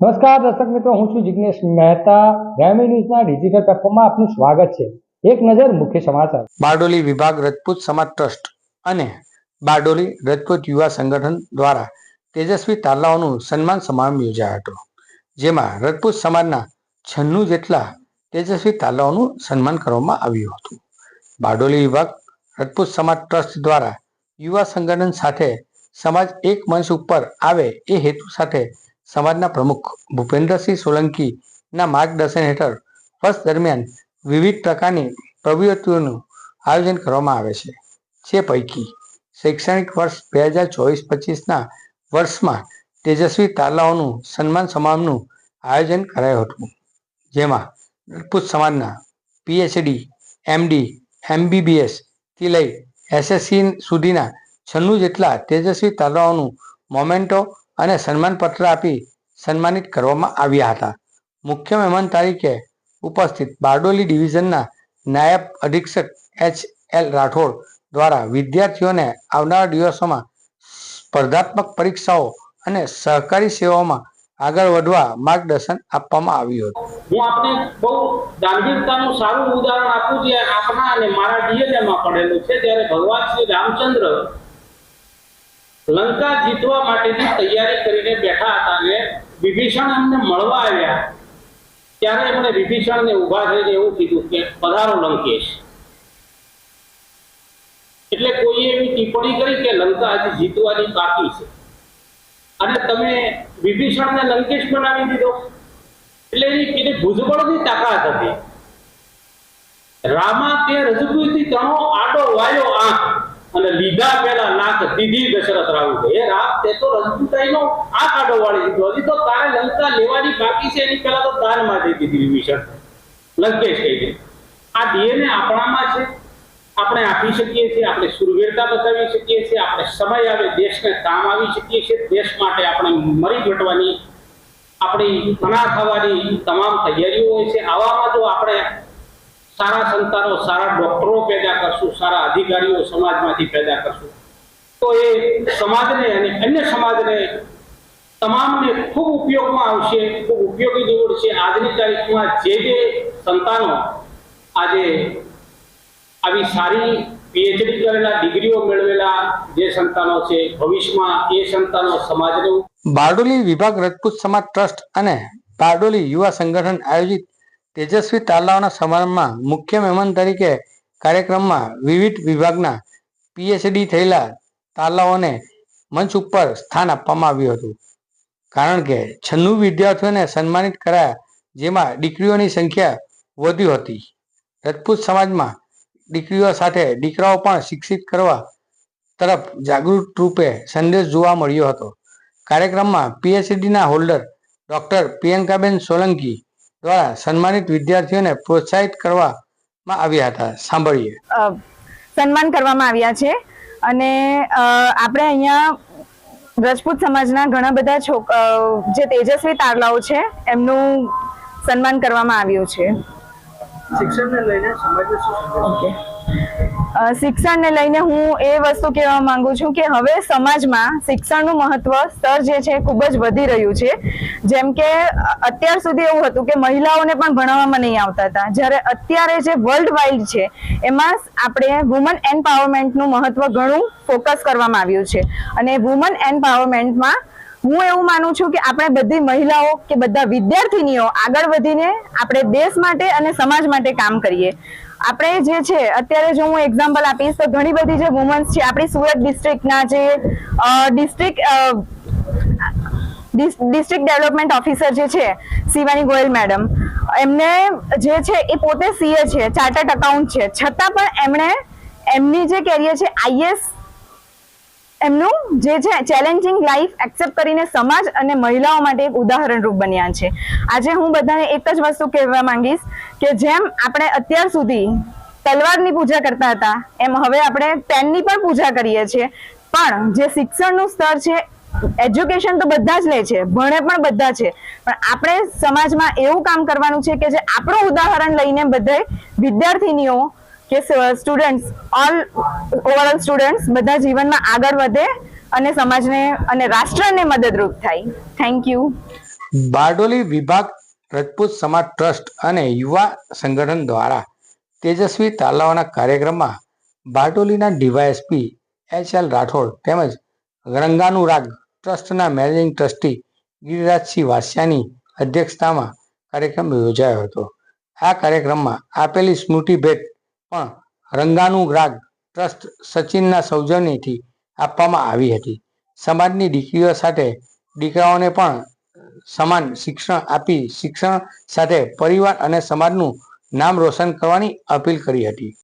નમસ્કાર દર્શક મિત્રો, હું છું જિજ્ઞેશ મહેતા. ગ્રામી ન્યૂઝના ડિજિટલ પ્લેટફોર્મમાં આપનું સ્વાગત છે. એક નજર મુખ્ય સમાચાર. બારડોલી વિભાગ રજપૂત સમાજ ટ્રસ્ટ અને બારડોલી રજપૂત યુવા સંગઠન દ્વારા તેજસ્વી તાલાઓનું સન્માન સમારંભ યોજાયો હતો, જેમાં રજપૂત સમાજના છન્નું જેટલા તેજસ્વી તાલાઓનું સન્માન કરવામાં આવ્યું હતું. બારડોલી વિભાગ રજપૂત સમાજ ટ્રસ્ટ દ્વારા યુવા સંગઠન સાથે સમાજ એક મંચ ઉપર આવે એ હેતુ સાથે સમાજના પ્રમુખ ભૂપેન્દ્રસિંહ સોલંકીના માર્ગદર્શન હેઠળ વર્ષ દરમિયાન વિવિધ પ્રકારની પ્રવૃત્તિઓનું આયોજન કરવામાં આવે છે. જે પૈકી શૈક્ષણિક વર્ષ બે હજાર ચોવીસ પચીસના વર્ષમાં તેજસ્વી તાલાઓનું સન્માન સમારંભનું આયોજન કરાયું હતું. જેમાં રાજપૂત સમાજના પીએચડી, એમડી, એમબીબીએસથી લઈ એસએસસી સુધીના છન્નું જેટલા તેજસ્વી તાલાઓનું મોમેન્ટો અને સન્માનપત્ર આપી સન્માનિત કરવામાં આવ્યા હતા. મુખ્ય મહેમાન તરીકે ઉપસ્થિત બારડોલી ડિવિઝનના નાયબ અધિક્ષક એચ એલ રાઠોડ દ્વારા વિદ્યાર્થીઓને આવનારા દિવસોમાં સ્પર્ધાત્મક પરીક્ષાઓ અને સહકારી સેવાઓમાં આગળ વધવા માર્ગદર્શન આપવામાં આવ્યું હતું. હું આપને બહુ દાનવીરતાનું સારું ઉદાહરણ આપું જે આપના અને મારા ડીએનએમાં પડેલું છે. જ્યારે ભગવાન શ્રી રામચંદ્ર લંકા જીતવા માટેની તૈયારી કરીને બેઠા હતા અને વિભીષણ એમને મળવા આવ્યા. ત્યારે એમણે વિભીષણને ઊભા થઈને એવું કીધું કે, પધારો લંકેશ. એટલે કોઈ એવી ટિપ્પણી કરી કે, લંકા હજી જીતવાની બાકી છે. અને તમે વિભીષણને લંકેશ બનાવી દીધો. એટલે એની ભુજબળની તાકાત હતી. રામા તે રજપૂતી તણો આડો વાયો આંખ. અને લીધા પેલા નાક દીધી દશરથ રાવુ હે રામ તે તો રજપૂતાઈનો આ કાઢો વાળી દીધો હજી તો તારે લંકા લેવાની બાકી છે એની પેલા તો દાનમાં દઈ દીધી વિભીષણ. લંકેશ કહી દે. આ ડીએનએ આપણામાં છે. આપણે આપી શકીએ છીએ. આપણે સુરવીરતા બતાવી શકીએ છીએ. આપણે સમય આવે, દેશને કામ આવી શકીએ છીએ. દેશ માટે આપણે મરી ઘટવાની, આપણી ઘણા થવાની તમામ તૈયારીઓ હોય છે. આવામાં જો આપણે સારા સંતાનો, સારા ડોક્ટરો પેદા કરશું, સારા અધિકારીઓ સમાજમાંથી પેદા કરશું. તો એ સમાજને અને અન્ય સમાજને તમામને ખૂબ ઉપયોગમાં આવશે, ખૂબ ઉપયોગી નીવડશે આજની તારીખમાં જે જે સંતાનો આજે આવી સારી પીએચડી કરેલા, ડિગ્રીઓ મેળવેલા જે સંતાનો છે, ભવિષ્યમાં એ સંતાનો સમાજને બારડોલી વિભાગ રજપૂત સમાજ ટ્રસ્ટ અને બારડોલી યુવા સંગઠન આયોજિત તેજસ્વી તાલાઓના સમારંભમાં મુખ્ય મહેમાન તરીકે કાર્યક્રમમાં વિવિધ વિભાગના પીએચડી થયેલા તાલાઓને મંચ ઉપર સ્થાન આપવામાં આવ્યું હતું. કારણ કે છન્નું વિદ્યાર્થીઓને સન્માનિત કરાયા જેમાં દીકરીઓની સંખ્યા વધી હતી. રાજપૂત સમાજમાં દીકરીઓ સાથે દીકરાઓ પણ શિક્ષિત કરવા તરફ જાગૃત રૂપે સંદેશ જોવા મળ્યો હતો. કાર્યક્રમમાં પીએચડીના હોલ્ડર ડોક્ટર પ્રિયંકાબેન સોલંકી દ્વારા સન્માનિત વિદ્યાર્થીઓને પ્રોત્સાહિત કરવામાં આવ્યા હતા. સાંભળીએ. સન્માન કરવામાં આવ્યા છે અને આપણે અહીંયા રજપૂત સમાજના ઘણા બધા છોક જે તેજસ્વી તારલાઓ છે એમનું સન્માન કરવામાં આવ્યું છે. શિક્ષણને લઈને સમાજને શું ઓકે. અ, શિક્ષણને લઈને હું એ વસ્તુ કહેવા માંગુ છું કે હવે સમાજમાં શિક્ષણનું મહત્વ સ્તર જે છે ખૂબ જ વધી રહ્યું છે. જેમ કે, અત્યાર સુધી એવું હતું કે મહિલાઓને પણ ભણાવવામાં નહીં આવતા હતા. જ્યારે અત્યારે જે વર્લ્ડ વાઇડ છે, એમાં આપણે વુમન એમ્પાવરમેન્ટનું મહત્વ ઘણું ફોકસ કરવામાં આવ્યું છે. અને વુમન એમ્પાવરમેન્ટમાં હું એવું માનું છું કે આપણે બધી મહિલાઓ કે બધા વિદ્યાર્થીનીઓ આગળ વધીને આપણે દેશ માટે અને સમાજ માટે કામ કરીએ. આપણે જે છે, અત્યારે જો હું એક્ઝામ્પલ આપીશ, તો ઘણી બધી જે વુમન્સ છે, આપણી સુરત ડિસ્ટ્રિક્ટના જે ડિસ્ટ્રિક્ટ ડિસ્ટ્રિક્ટ ડેવલપમેન્ટ ઓફિસર જે છે, શિવાની ગોયલ મેડમ એમને જે છે, એ પોતે સીએ છે ચાર્ટર્ડ અકાઉન્ટ છે. છતાં પણ એમણે એમની જે કેરિયર છે આઈએસ એમનું જે છે ચેલેન્જિંગ લાઈફ એક્સેપ્ટ કરીને સમાજ અને મહિલાઓ માટે એક ઉદાહરણરૂપ બન્યા છે. આજે હું બધાને એક જ વસ્તુ કહેવા માંગીશ કે જેમ આપણે અત્યાર સુધી તલવારની પૂજા કરતા હતા, એમ હવે આપણે પેનની પણ પૂજા કરીએ છીએ. પણ જે શિક્ષણનું સ્તર છે, એજ્યુકેશન તો બધા જ લે છે, ભણે પણ બધા છે. પણ આપણે સમાજમાં એવું કામ કરવાનું છે કે જે આપણું ઉદાહરણ લઈને બધે વિદ્યાર્થીનીઓ કે સ્ટુડન્ટ્સ ઓલ ઓવરઓલ સ્ટુડન્ટ્સ બધા જીવનમાં આગળ વધે અને સમાજને અને રાષ્ટ્રને મદદરૂપ થાય. થેન્ક યુ બારડોલી વિભાગ રજપૂત સમાજ ટ્રસ્ટ અને યુવા સંગઠન દ્વારા તેજસ્વી તાલાવાના કાર્યક્રમમાં બારડોલીના ડીવાયએસપી એચ એલ રાઠોડ તેમજ રંગાનું રાગ ટ્રસ્ટના મેનેજિંગ ટ્રસ્ટી ગિરિરાજસિંહ વાસિયાની અધ્યક્ષતામાં કાર્યક્રમ યોજાયો હતો. આ કાર્યક્રમમાં આપેલી સ્મૃતિ ભેટ પણ રંગાનું રાગ ટ્રસ્ટ સચિનના સૌજન્યથી આપવામાં આવી હતી. સમાજની દીકરીઓ સાથે દીકરાઓને પણ સમાન શિક્ષણ આપી શિક્ષણ સાથે પરિવાર અને સમાજનું નામ રોશન કરવાની અપીલ કરી હતી.